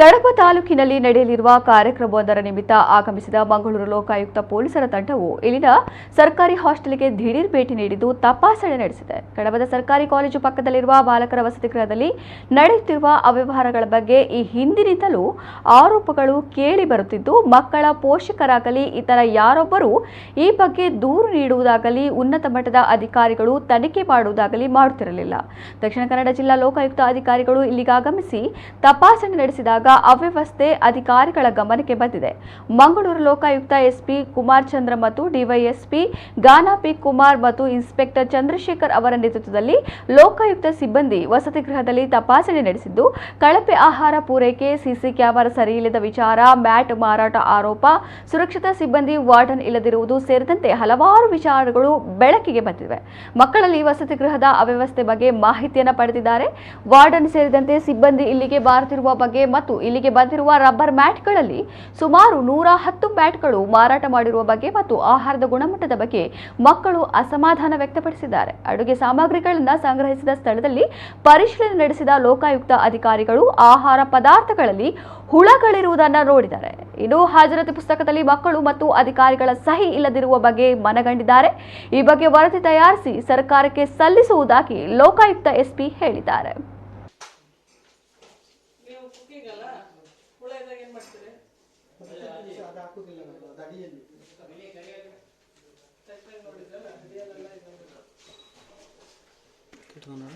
ಕಡಪ ತಾಲೂಕಿನಲ್ಲಿ ನಡೆಯಲಿರುವ ಕಾರ್ಯಕ್ರಮವೊಂದರ ನಿಮಿತ್ತ ಆಗಮಿಸಿದ ಮಂಗಳೂರು ಲೋಕಾಯುಕ್ತ ಪೊಲೀಸರ ತಂಡವು ಇಲ್ಲಿನ ಸರ್ಕಾರಿ ಹಾಸ್ಟೆಲ್ಗೆ ದಿಢೀರ್ ಭೇಟಿ ನೀಡಿದ್ದು ತಪಾಸಣೆ ನಡೆಸಿದೆ. ಕಡಬದ ಸರ್ಕಾರಿ ಕಾಲೇಜು ಪಕ್ಕದಲ್ಲಿರುವ ಬಾಲಕರ ವಸತಿ ಗೃಹದಲ್ಲಿ ನಡೆಯುತ್ತಿರುವ ಅವ್ಯವಹಾರಗಳ ಬಗ್ಗೆ ಈ ಹಿಂದಿನಿಂದಲೂ ಆರೋಪಗಳು ಕೇಳಿ ಬರುತ್ತಿದ್ದು, ಮಕ್ಕಳ ಪೋಷಕರಾಗಲಿ, ಇತರ ಯಾರೊಬ್ಬರು ಈ ಬಗ್ಗೆ ದೂರು ನೀಡುವುದಾಗಲಿ, ಉನ್ನತ ಮಟ್ಟದ ಅಧಿಕಾರಿಗಳು ತನಿಖೆ ಮಾಡುವುದಾಗಲಿ ಮಾಡುತ್ತಿರಲಿಲ್ಲ. ದಕ್ಷಿಣ ಕನ್ನಡ ಜಿಲ್ಲಾ ಲೋಕಾಯುಕ್ತ ಅಧಿಕಾರಿಗಳು ಇಲ್ಲಿಗೆ ಆಗಮಿಸಿ ತಪಾಸಣೆ ನಡೆಸಿದಾಗ ಅವ್ಯವಸ್ಥೆ ಅಧಿಕಾರಿಗಳ ಗಮನಕ್ಕೆ ಬಂದಿದೆ. ಮಂಗಳೂರು ಲೋಕಾಯುಕ್ತ ಎಸ್ಪಿ ಕುಮಾರ್ ಚಂದ್ರ ಮತ್ತು ಡಿವೈಎಸ್ಪಿ ಗಾನಾ ಪಿ ಕುಮಾರ್ ಮತ್ತು ಇನ್ಸ್ಪೆಕ್ಟರ್ ಚಂದ್ರಶೇಖರ್ ಅವರ ನೇತೃತ್ವದಲ್ಲಿ ಲೋಕಾಯುಕ್ತ ಸಿಬ್ಬಂದಿ ವಸತಿ ಗೃಹದಲ್ಲಿ ತಪಾಸಣೆ ನಡೆಸಿದ್ದು, ಕಳಪೆ ಆಹಾರ ಪೂರೈಕೆ, ಸಿಸಿ ಕ್ಯಾಮೆರಾ ಸರಿಯಿಲ್ಲದ ವಿಚಾರ, ಮ್ಯಾಟ್ ಮಾರಾಟ ಆರೋಪ, ಸುರಕ್ಷತಾ ಸಿಬ್ಬಂದಿ ವಾರ್ಡನ್ ಇಲ್ಲದಿರುವುದು ಸೇರಿದಂತೆ ಹಲವಾರು ವಿಚಾರಗಳು ಬೆಳಕಿಗೆ ಬಂದಿವೆ. ಮಕ್ಕಳಲ್ಲಿ ವಸತಿ ಗೃಹದ ಅವ್ಯವಸ್ಥೆ ಬಗ್ಗೆ ಮಾಹಿತಿಯನ್ನು ಪಡೆದಿದ್ದಾರೆ. ವಾರ್ಡನ್ ಸೇರಿದಂತೆ ಸಿಬ್ಬಂದಿ ಇಲ್ಲಿಗೆ ಬಾರುತ್ತಿರುವ ಬಗ್ಗೆ ಮತ್ತು ಇಲ್ಲಿಗೆ ಬಂದಿರುವ ರಬ್ಬರ್ ಮ್ಯಾಟ್ಗಳಲ್ಲಿ ಸುಮಾರು ನೂರ ಹತ್ತು ಮ್ಯಾಟ್ಗಳು ಮಾರಾಟ ಮಾಡಿರುವ ಬಗ್ಗೆ ಮತ್ತು ಆಹಾರದ ಗುಣಮಟ್ಟದ ಬಗ್ಗೆ ಮಕ್ಕಳು ಅಸಮಾಧಾನ ವ್ಯಕ್ತಪಡಿಸಿದ್ದಾರೆ. ಅಡುಗೆ ಸಾಮಗ್ರಿಗಳನ್ನು ಸಂಗ್ರಹಿಸಿದ ಸ್ಥಳದಲ್ಲಿ ಪರಿಶೀಲನೆ ನಡೆಸಿದ ಲೋಕಾಯುಕ್ತ ಅಧಿಕಾರಿಗಳು ಆಹಾರ ಪದಾರ್ಥಗಳಲ್ಲಿ ಹುಳಗಳಿರುವುದನ್ನು ನೋಡಿದ್ದಾರೆ. ಇನ್ನು ಹಾಜರಾತಿ ಪುಸ್ತಕದಲ್ಲಿ ಮಕ್ಕಳು ಮತ್ತು ಅಧಿಕಾರಿಗಳ ಸಹಿ ಇಲ್ಲದಿರುವ ಬಗ್ಗೆ ಮನಗಂಡಿದ್ದಾರೆ. ಈ ಬಗ್ಗೆ ವರದಿ ತಯಾರಿಸಿ ಸರ್ಕಾರಕ್ಕೆ ಸಲ್ಲಿಸುವುದಾಗಿ ಲೋಕಾಯುಕ್ತ ಎಸ್ಪಿ ಹೇಳಿದ್ದಾರೆ. ಹುಳ ಏನ್ ಮಾಡ್ತೀರಿ? ಅದು ಹಾಕುದಿಲ್ಲ ನಾವು ಅದು ಅಡಿಯಲ್ಲಿ. ಟೆಸ್ಟ್ ನೋಡಿದ್ರಲ್ಲ ಅಡಿಯಲ್ಲೆಲ್ಲ ಇದು ಕಿಟ್ಕೊಂಡು